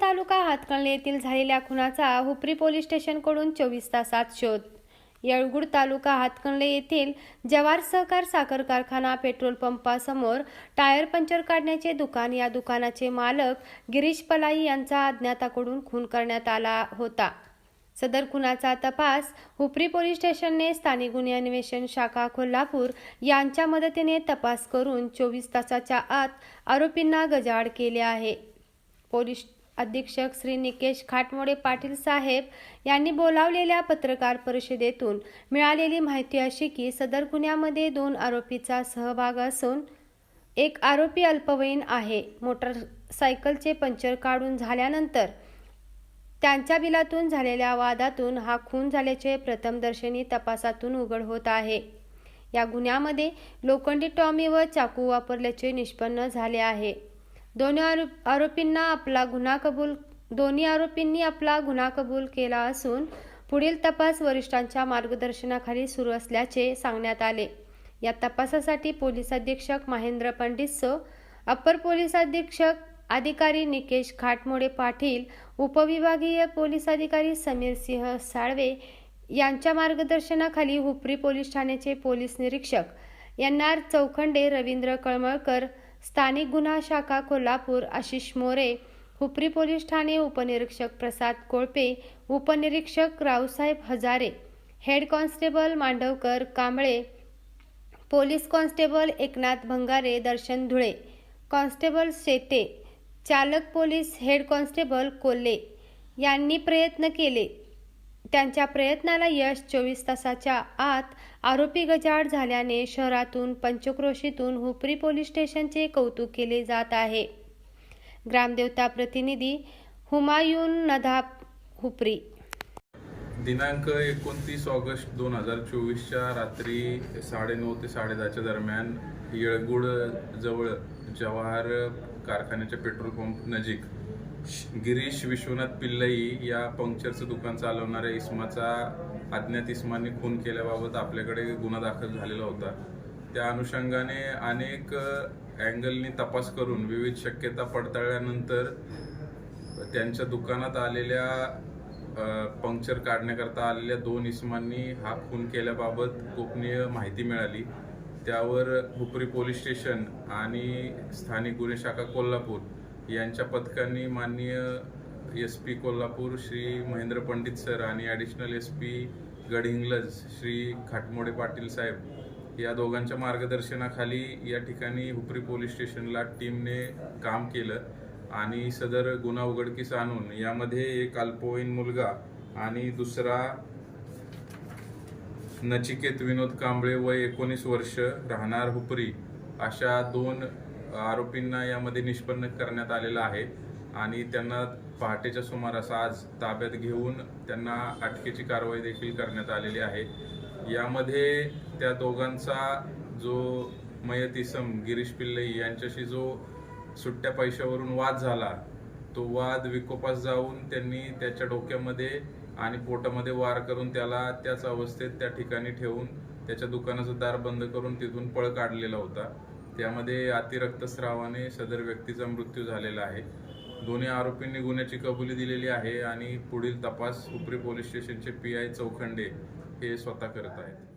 तालुका हातकणले येथील झालेल्या खुनाचा हुपरी पोलीस स्टेशनकडून चोवीस तासात शोध. येळगुड तालुका हातकणले येथील जवार सहकार साखर कारखाना पेट्रोल पंपासमोर टायर पंक्चर काढण्याचे दुकान या दुकानाचे मालक गिरीश पलाई यांचा अज्ञाताकडून खून करण्यात आला होता. सदर खुनाचा तपास हुपरी पोलीस स्टेशनने स्थानिक गुन्हे अन्वेषण शाखा कोल्हापूर यांच्या मदतीने तपास करून चोवीस तासाच्या आत आरोपींना गजाआड केले आहे. पोलीस अधीक्षक श्री निकेश खाटमोडे पाटील साहेब यांनी बोलावलेल्या पत्रकार परिषदेतून मिळालेली माहिती अशी की सदर गुन्ह्यामध्ये दोन आरोपीचा सहभाग असून एक आरोपी अल्पवयीन आहे. मोटरसायकलचे पंक्चर काढून झाल्यानंतर त्यांच्या बिलातून झालेल्या वादातून हा खून झाल्याचे प्रथमदर्शनी तपासातून उघड होत आहे. या गुन्ह्यामध्ये लोखंडी टॉमी व चाकू वापरल्याचे निष्पन्न झाले आहे. दोन्ही आरोप आरोपींना आपला गुन्हा कबूल दोन्ही आरोपींनी आपला गुन्हा कबूल केला असून पुढील तपास वरिष्ठांच्या मार्गदर्शनाखाली सुरू असल्याचे सांगण्यात आले. या तपासासाठी पोलीस अधीक्षक महेंद्र पंडितसो अप्पर पोलीस अधीक्षक अधिकारी निकेश खाटमोडे पाटील उपविभागीय पोलीस अधिकारी समीर सिंह साळवे यांच्या मार्गदर्शनाखाली हुपरी पोलीस ठाण्याचे पोलीस निरीक्षक एन आर चौखंडे रवींद्र कळमळकर स्थानिक गुन्हा शाखा कोल्हापूर आशिष मोरे हुपरी पोलीस ठाणे उपनिरीक्षक प्रसाद कोळपे उपनिरीक्षक Raosaheb Hazare head constable Mandavkar Kamble police constable Eknath Bhangare Darshan Dhule constable Shete चालक पोलीस हेड कॉन्स्टेबल कोल्हे यांनी प्रयत्न केले. त्यांच्या प्रयत्नाला यश चोवीस तासाच्या आत आरोपी गजाड झाल्याने शहरातून पंचक्रोशीतून हुपरी पोलीस स्टेशनचे कौतुक केले जात आहे. ग्रामदेवता प्रतिनिधी हुमायून नदाब हुपरी. दिनांक एकोणतीस ऑगस्ट दोन हजार चोवीसच्या रात्री साडेनऊ ते साडेदहाच्या दरम्यान येळगुड जवळ जवाहर कारखान्याच्या पेट्रोल पंप नजीक गिरीश विश्वनाथ पिल्लई या पंक्चरचं दुकान चालवणाऱ्या इस्माचा अज्ञात इस्माने खून केल्याबाबत आपल्याकडे गुन्हा दाखल झालेला होता. त्या अनुषंगाने अनेक अँगलनी तपास करून विविध शक्यता पडताळल्यानंतर त्यांच्या दुकानात आलेल्या पंक्चर काढण्याकरता आलेल्या दोन इस्मांनी हा खून केल्याबाबत गोपनीय माहिती मिळाली. त्यावर हुपरी पोलीस स्टेशन आणि स्थानिक गुन्हे शाखा कोल्हापूर यांच्या पथकांनी माननीय S P Kolhapur Shri Mahendra Pandit sir आणि additional S P Gadhinglaj Shri Khatmode Patil saheb या दोघांच्या मार्गदर्शनाखाली या ठिकाणी हुपरी पोलीस स्टेशनला टीमने काम केलं आणि सदर गुन्हा उघडकीस आणून यामध्ये एक अल्पवयीन मुलगा आणि दुसरा नचिकेत विनोद कांबळे वय एकोणीस वर्ष राहणार हुपरी अशा दोन आरोपींना यामध्ये निष्पन्न करण्यात आलेला आहे आणि त्यांना पहाटेच्या सुमारास आज ताब्यात घेऊन त्यांना अटकेची कारवाई देखील करण्यात आलेली आहे. यामध्ये त्या दोघांचा जो मयत इसम गिरीश पिल्लई यांच्याशी जो सुट्ट्या पैशावरून वाद झाला तो वाद विकोपास जाऊन त्यांनी त्याच्या डोक्यामध्ये आणि पोटामध्ये वार करून त्याला त्याच अवस्थेत त्या ठिकाणी ठेवून त्याच्या दुकानाचं दार बंद करून तिथून पळ काढलेला होता. त्यामध्ये अतिरक्तस्रावाने सदर व्यक्तीचा मृत्यू झालेला आहे. दोन्ही आरोपींनी गुन्ह्याची कबुली दिलेली आहे आणि पुढील तपास उपरी पोलीस स्टेशनचे पी आय चौखंडे हे स्वतः करत आहेत.